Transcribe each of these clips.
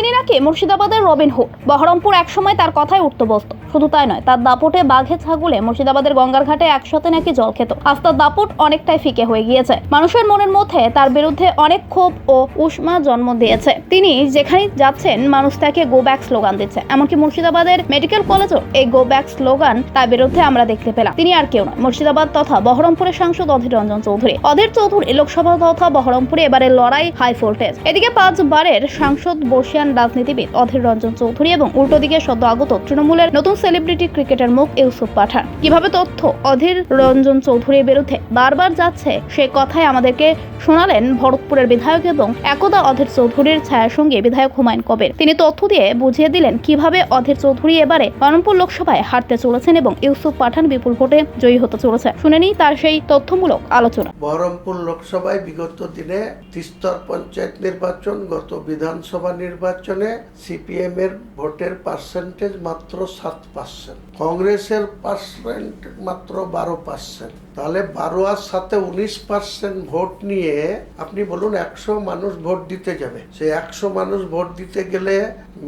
তিনি নাকি মুর্শিদাবাদের রবিন হুড। বহরমপুর একসময় তার কথায় উঠতে বসত শুধু তাই নয়, তার দাপটে বাঘে ছাগলে মুর্শিদাবাদের গঙ্গার ঘাটে একসাথে নাকি জল খেত। আজ তার দাপট অনেকটাই ফিকে হয়ে গিয়েছে। মানুষের মনের মধ্যে তার বিরুদ্ধে অনেক ক্ষোভ ও উষ্মা জন্ম দিয়েছে। তিনি যেখানে যাচ্ছেন, মানুষ তাকে গো ব্যাক স্লোগান দিচ্ছে। এমনকি মুর্শিদাবাদের মেডিকেল কলেজও এই গো ব্যাক স্লোগান তার বিরুদ্ধে আমরা দেখতে পেলাম। তিনি আর কেউ নয়, মুর্শিদাবাদ তথা বহরমপুরের সাংসদ অধীর রঞ্জন চৌধুরী। অধীর চৌধুরী লোকসভা তথা বহরমপুরে এবারে লড়াই হাই ভোল্টেজ এদিকে পাঁচবারের সাংসদ বর্ষিয়ান রাজনীতিবিদ অধীর রঞ্জন চৌধুরী এবং উল্টো দিকে সদ্য আগত তৃণমূলের নতুন সেলিব্রিটি ক্রিকেটার মুখ ইউসুফ পাঠান। কীভাবে তথ্য অধীর রঞ্জন চৌধুরীর বিরুদ্ধে বারবার যাচ্ছে, সে কথাই আমাদেরকে শোনালেন ভরতপুরের বিধায়ক এবং একদা অধীর চৌধুরীর ছায়ার সঙ্গে বিধায়ক হুমায়ুন কবির। তিনি তথ্য দিয়ে বুঝিয়ে দিলেন, কীভাবে অধীর চৌধুরী এবারে বহরমপুর লোকসভায় হারতে চলেছেন এবং ইউসুফ পাঠান বিপুল ভোটে জয়ী হতে চলেছে শুনে নিই তার সেই তথ্যমূলক আলোচনা। বহরমপুর লোকসভায় বিগত দিনে তিস্তর পঞ্চায়েত নির্বাচন, গত বিধানসভা নির্বাচনে সিপিএম এর ভোটের পার্সেন্টেজ মাত্র সাত পার্সেন্ট কংগ্রেসের পার্সেন্ট মাত্র বারো পার্সেন্ট তাহলে বারো আর সাথে উনিশ পার্সেন্ট ভোট নিয়ে আপনি বলুন একশো মানুষ ভোট দিতে যাবে। সেই একশো মানুষ ভোট দিতে গেলে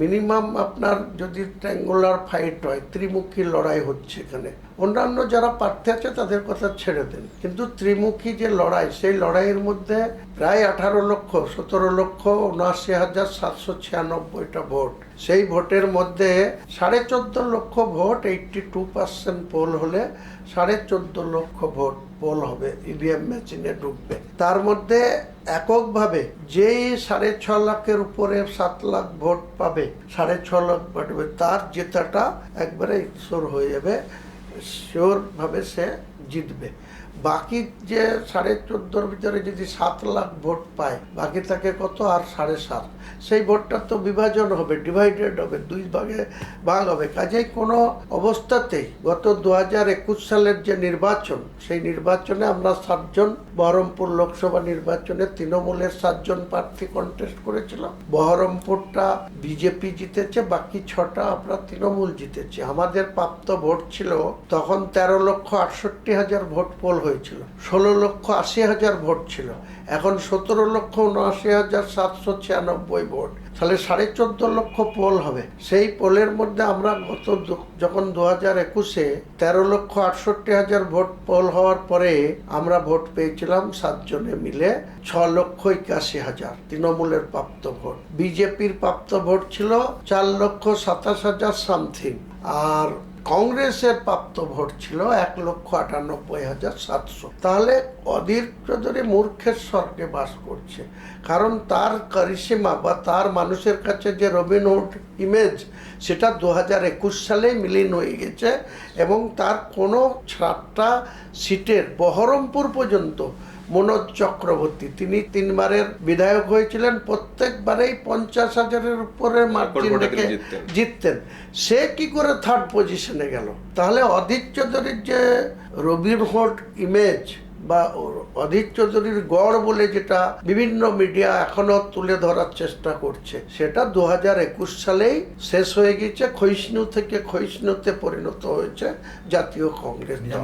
মিনিমাম আপনার যদি ট্র্যাঙ্গুলার ফাইট হয়, ত্রিমুখী লড়াই হচ্ছে এখানে। অন্যান্য যারা প্রার্থী আছে, তাদের কথা ছেড়ে দেন। কিন্তু ত্রিমুখী যে লড়াই, সেই লড়াইয়ের মধ্যে প্রায় আঠারো লক্ষ, সতেরো লক্ষ, উনআশি হাজার সাতশো ছিয়ানব্বইটা ভোট। সেই ভোটের মধ্যে সাড়ে চোদ্দ লক্ষ vote eighty two percent poll হলে সাড়ে চোদ্দ লক্ষ ভোট পোল হবে, ইভিএম মেশিনে ঢুকবে। তার মধ্যে এককভাবে যেই সাড়ে ছ লাখের উপরে সাত লাখ ভোট পাবে, সাড়ে ছ লাখ পাবে, তার জেতাটা একবারে ইনশোর হয়ে যাবে। শিওরভাবে সে জিতবে। বাকি যে সাড়ে চোদ্দোর ভিতরে যদি সাত লাখ ভোট পায়, বাকি থাকে কত? আর সাড়ে সাত। সেই ভোটটা তো বিভাজন হবে ডিভাইডেড হবে, দুই ভাগে ভাগ হবে। কাজেই কোনো অবস্থাতেই গত দু হাজার একুশ সালের যে নির্বাচন, সেই নির্বাচনে আমরা সাতজন, বহরমপুর লোকসভা নির্বাচনে তৃণমূলের সাতজন প্রার্থী কন্টেস্ট করেছিলাম। বহরমপুরটা বিজেপি জিতেছে, বাকি ছটা আমরা তৃণমূল জিতেছি। আমাদের প্রাপ্ত ভোট ছিল তখন তেরো লক্ষ আটষট্টি হাজার ভোট পোল হয়েছিল। ষোলো লক্ষ আশি হাজার ভোট ছিল। এখন সতেরো লক্ষ উনআশি হাজার সাতশো ছিয়ানব্বই ভোট। তাহলে সাড়ে চোদ্দ লক্ষ পোল হবে। সেই পোলের মধ্যে আমরা গত যখন দু হাজার একুশে তেরো লক্ষ আটষট্টি হাজার ভোট পোল হওয়ার পরে আমরা ভোট পেয়েছিলাম সাতজনে মিলে ছ লক্ষ একাশি হাজার তৃণমূলের প্রাপ্ত ভোট। বিজেপির প্রাপ্ত ভোট ছিল চার লক্ষ সাতাশ হাজার সামথিং। আর কংগ্রেসের প্রাপ্ত ভোট ছিল এক লক্ষ আটানব্বই হাজার সাতশো। তাহলে অধীর চৌধুরী মূর্খের স্বর্গে বাস করছে। কারণ তার কারিসীমা বা তার মানুষের কাছে যে রবিনহুড ইমেজ, সেটা দু হাজার একুশ সালেই মিলিন হয়ে গেছে এবং তার কোনো সাতটা সিটের বহরমপুর পর্যন্ত মনোজ চক্রবর্তী তিনি তিনবারের বিধায়ক হয়েছিলেন প্রত্যেকবারেই পঞ্চাশ হাজারের উপরে মার্জিন রেখে জিততেন। সে কি করে থার্ড পজিশনে গেল তাহলে অধীর চৌধুরীর যে রবির হোড ইমেজ বা অধীর চৌধুরীর গড় বলে যেটা বিভিন্ন মিডিয়া এখনও তুলে ধরার চেষ্টা করছে সেটা দু হাজার একুশ সালেই শেষ হয়ে গেছে ক্ষয়িষ্ণু থেকে ক্ষয়িষ্ণুতে পরিণত হয়েছে জাতীয় কংগ্রেস দল।